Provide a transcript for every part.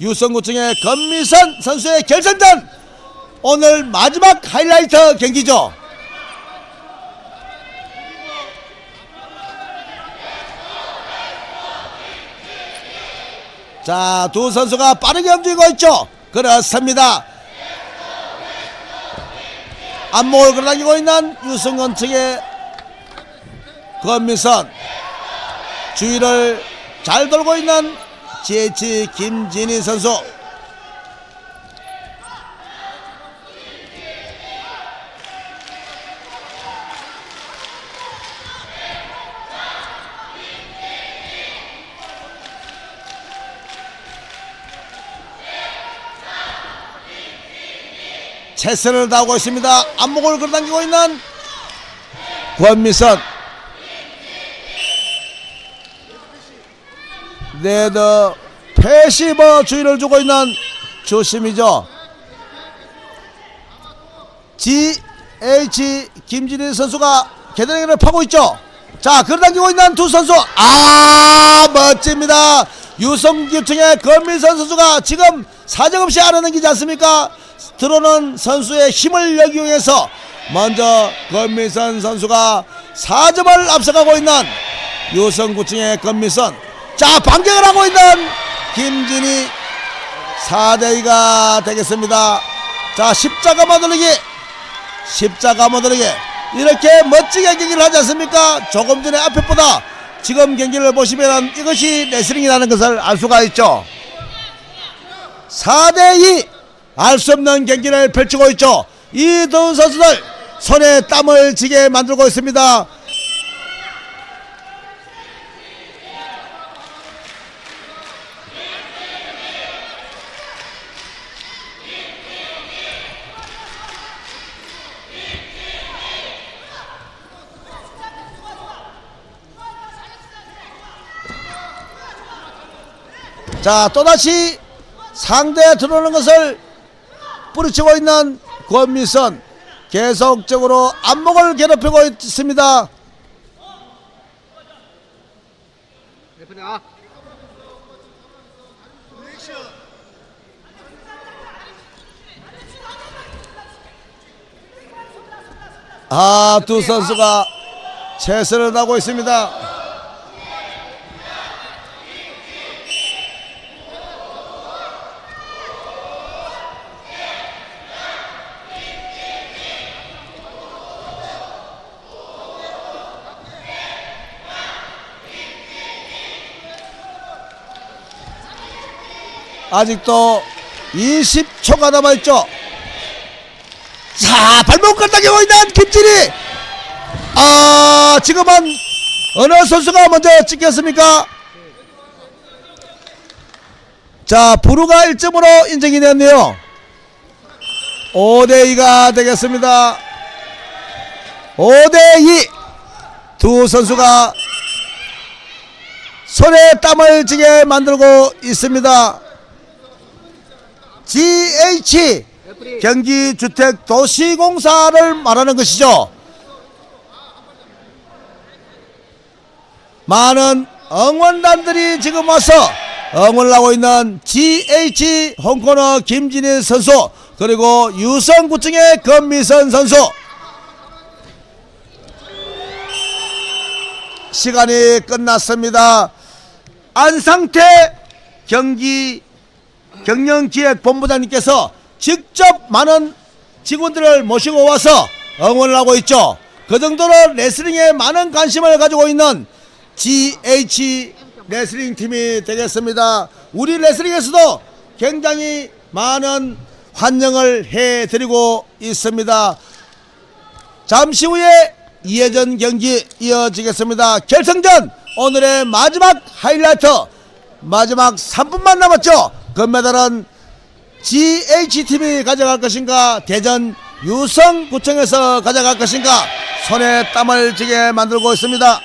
유성구청의 건미선 선수의 결승전 오늘 마지막 하이라이트 경기죠. 자, 두 선수가 빠르게 움직이고 있죠. 그렇습니다. 안목을 끌어당기고 있는 유승건 측의 권미선 주위를 잘 돌고 있는 GH 김진희 선수 최선을 다하고 있습니다. 안목을 끌어당기고 있는 권미선 네더 패시버 주의를 주고 있는 조심이죠. GH 김진희 선수가 개대기를 파고 있죠. 자, 끌어당기고 있는 두 선수. 아, 멋집니다. 유성기층의 권민선 선수가 지금 사정없이 알아넘기지 않습니까? 들어오는 선수의 힘을 역이용해서 먼저 권민선 선수가 4점을 앞서가고 있는 유성구층의 권민선. 자, 반격을 하고 있는 김진희 4대2가 되겠습니다. 자, 십자가 모델리기. 십자가 모델리기. 이렇게 멋지게 경기를 하지 않습니까? 조금 전에 앞에 보다 지금 경기를 보시면 이것이 레슬링이라는 것을 알 수가 있죠. 4대2 알 수 없는 경기를 펼치고 있죠. 이 두 선수들 손에 땀을 지게 만들고 있습니다. 자, 또다시 상대에 들어오는 것을 뿌리치고 있는 권미선 계속적으로 안목을 괴롭히고 있습니다. 레프리 아 아, 두 선수가 최선을 다하고 있습니다. 아직도 20초가 남아있죠. 자, 발목 끌당기고 있는 김진희. 아, 지금은 어느 선수가 먼저 찍혔습니까? 자, 부루가 1점으로 인정이 되었네요. 5대2가 되겠습니다. 5대2. 두 선수가 손에 땀을 쥐게 만들고 있습니다. GH 경기주택도시공사를 말하는 것이죠. 많은 응원단들이 지금 와서 응원을 하고 있는 GH 홍코너 김진희 선수 그리고 유성구청의 권미선 선수 시간이 끝났습니다. 안상태 경기 경영기획본부장님께서 직접 많은 직원들을 모시고 와서 응원을 하고 있죠. 그 정도로 레슬링에 많은 관심을 가지고 있는 GH 레슬링 팀이 되겠습니다. 우리 레슬링에서도 굉장히 많은 환영을 해드리고 있습니다. 잠시 후에 이회전 경기 이어지겠습니다. 결승전 오늘의 마지막 하이라이트 마지막 3분만 남았죠. 금메달은 GH팀이 가져갈 것인가 대전 유성구청에서 가져갈 것인가 손에 땀을 쥐게 만들고 있습니다.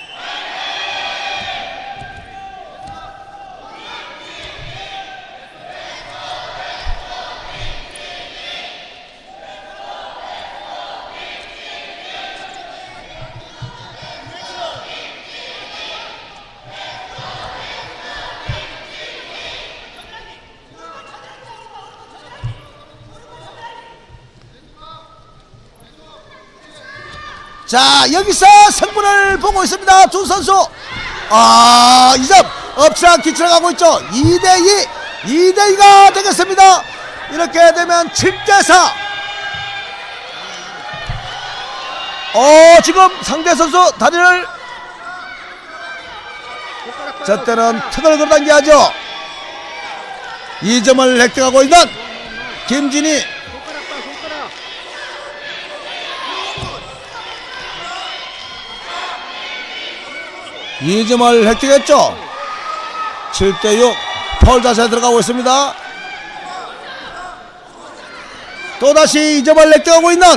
자 여기서 승부를 보고 있습니다. 두 선수. 아 2점 업스랑 들어가고 있죠. 2대2 2대2가 되겠습니다. 이렇게 되면 7대4 어 지금 상대 선수 다리를 저 때는. 턱을 걸어당겨야죠. 2점을 획득하고 있는 김진희 손가락 봐 손가락 이점을 획득했죠? 7대6 펄 자세 들어가고 있습니다. 또다시 2점을 획득하고 있는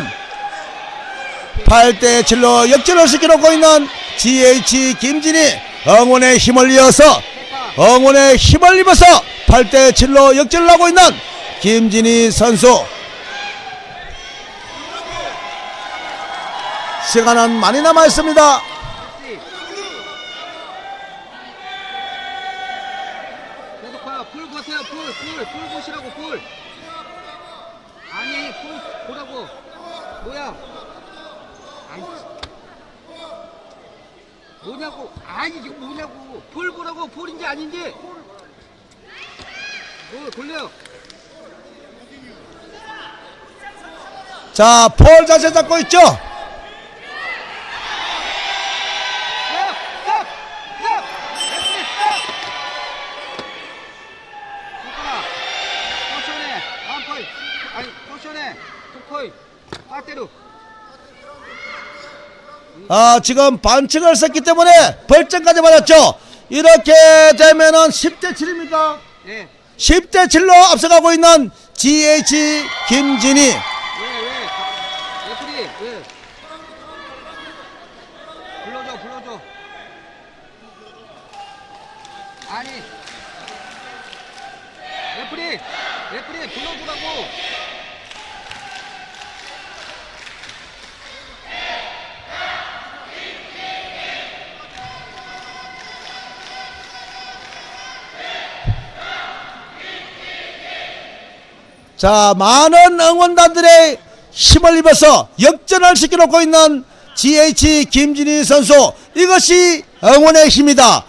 8대7로 역전을 시켜놓고 있는 GH 김진희 응원의 힘을 이어서 응원의 힘을 입어서 8대7로 역전을 하고 있는 김진희 선수. 시간은 많이 남아 있습니다 봐풀 보세요 풀 풀 풀 보시라고 풀. 아니 풀 보라고. 뭐야? 아이 뭐냐고. 아니 지금 뭐냐고. 풀 보라고. 풀인지 아닌지. 뭐 돌려. 자, 폴 자세 잡고 있죠? 스톱! 스톱! 스톱! 레프리 스톱! 손가락 포션에 한 포인트 아니 포션에 두 포인트 빠떼로 아, 지금 반칙을 썼기 때문에 벌점까지 받았죠? 이렇게 되면은 10대 7입니까? 예 10대 7로 앞서가고 있는 GH 김진희. 불러줘, 불러줘. 아니. 레프리, 레프리, 불러주라고. 자, 많은 응원단들의 힘을 입어서 역전을 시켜놓고 있는 GH 김진희 선수. 이것이 응원의 힘이다.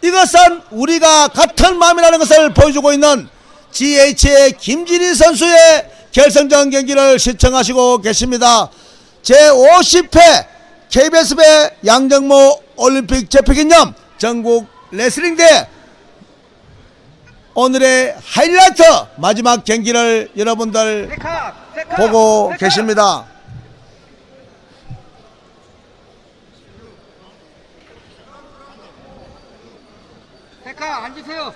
이것은 우리가 같은 마음이라는 것을 보여주고 있는 GH의 김진희 선수의 결승전 경기를 시청하시고 계십니다. 제50회 KBS배 양정모 올림픽 재패기념 전국 레슬링대 오늘의 하이라이트 마지막 경기를 여러분들. 보고. 계십니다. 세카, 앉으세요.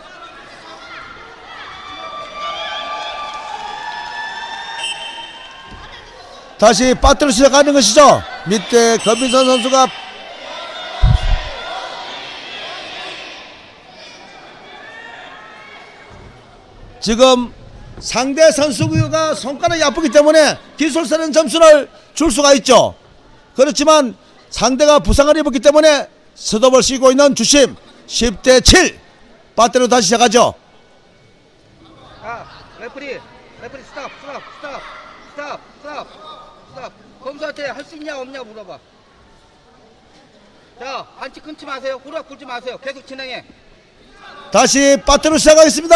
다시 빠트를 시작하는 것이죠. 밑에 검민선 선수가 지금 상대 선수가 손가락이 아프기 때문에 기술사는 점수를 줄 수가 있죠. 그렇지만 상대가 부상을 입었기 때문에 스톱을 씌고 있는 주심 10대 7 빠트로 다시 시작하죠. 아, 레프리, 레프리 스탑, 스탑, 스탑, 스탑, 스탑, 스탑. 검수한테 할 수 있냐 없냐 물어봐. 자, 안치 끊지 마세요. 후락 굴지 마세요. 계속 진행해. 다시 빠트로 시작하겠습니다.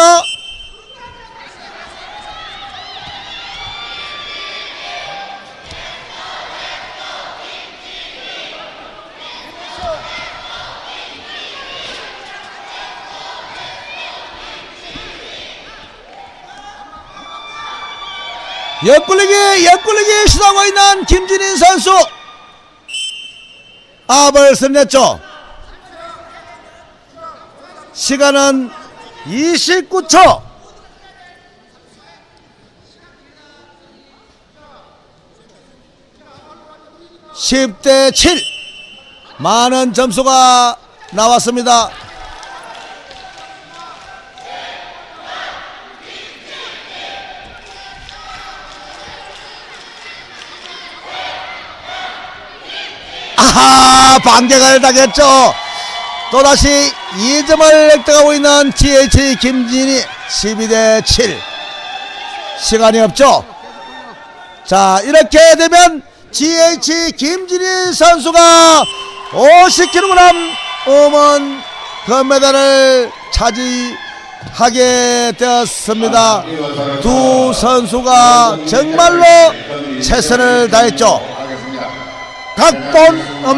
옆굴리기 옆굴리기 시도하고 있는 김진인 선수 압을 승리했죠 시간은 29초. 10대 7. 많은 점수가 나왔습니다. 아하, 반격을 당했죠. 또다시 2점을 획득하고 있는 GH 김진희 12대 7 시간이 없죠. 자 이렇게 되면 GH 김진희 선수가 50kg 음원 금메달을 차지하게 되었습니다. 두 선수가 정말로 최선을 다했죠. 각본 없는